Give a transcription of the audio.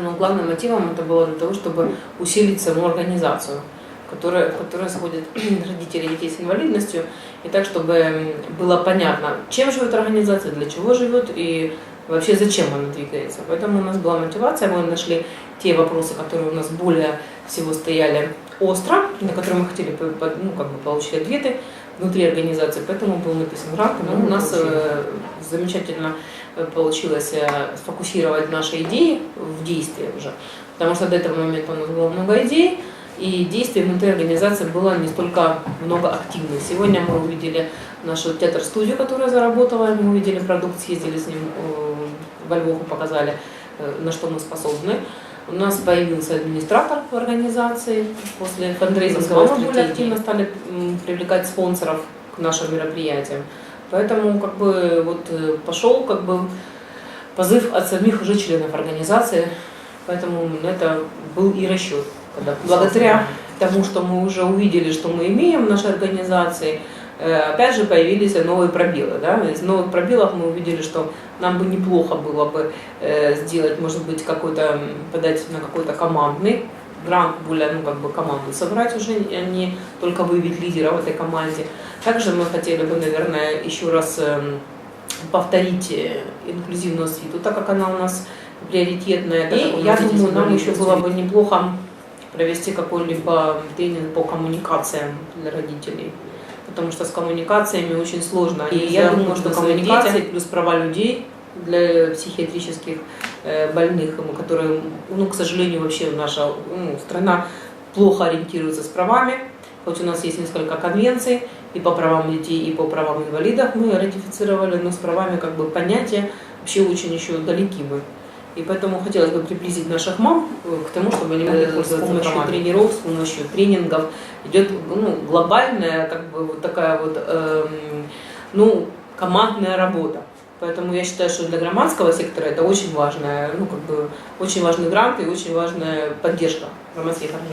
Но главным мотивом это было для того, чтобы усилить саму организацию, которая, в которой сходят родители детей с инвалидностью, и так, чтобы было понятно, чем живет организация, для чего живет и вообще зачем она двигается. Поэтому у нас была мотивация, мы нашли те вопросы, которые у нас более всего стояли остро, на которые мы хотели ну, как бы получить ответы внутри организации, поэтому был написан грант. Ну, у нас э, замечательно э, получилось э, сфокусировать наши идеи в действии уже, потому что до этого момента у нас было много идей, и действий внутри организации было не столько много активных. Сегодня мы увидели нашу театр-студию, которая заработала, мы увидели продукт, съездили с ним во Львов и показали, на что мы способны. У нас появился администратор в организации. После фандрейзинга мы более активно стали привлекать спонсоров к нашим мероприятиям. Поэтому как бы вот э, пошел как бы позыв от самих уже членов организации. Поэтому это был и расчет. Когда благодаря тому, что мы уже увидели, что мы имеем в нашей организации, опять же появились новые пробелы. Да? Из новых пробелов мы увидели, что нам бы неплохо было бы э, сделать, может быть, какой-то, подать на какой-то командный грант, более, ну, как бы команду собрать уже, а не только выявить лидера в этой команде. Также мы хотели бы, наверное, еще раз эм, повторить э, инклюзивную свиту, так как она у нас приоритетная. И я думаю, нам еще было бы неплохо провести какой-либо тренинг по коммуникациям для родителей потому что с коммуникациями очень сложно. И я думаю, что коммуникации плюс права людей для психиатрических э, больных, которые, ну, к сожалению, вообще наша ну, страна плохо ориентируется с правами, хоть у нас есть несколько конвенций и по правам детей, и по правам инвалидов мы ратифицировали, но с правами как бы понятия вообще очень еще далеки мы. И поэтому хотелось бы приблизить наших мам э, к тому, чтобы они могли с помощью правами. тренеров, с помощью тренингов. Идет ну, глобальная, как бы вот такая вот, эм, ну, командная работа. Поэтому я считаю, что для громадского сектора это очень важная, ну, как бы, очень важный грант и очень важная поддержка громадских организаций.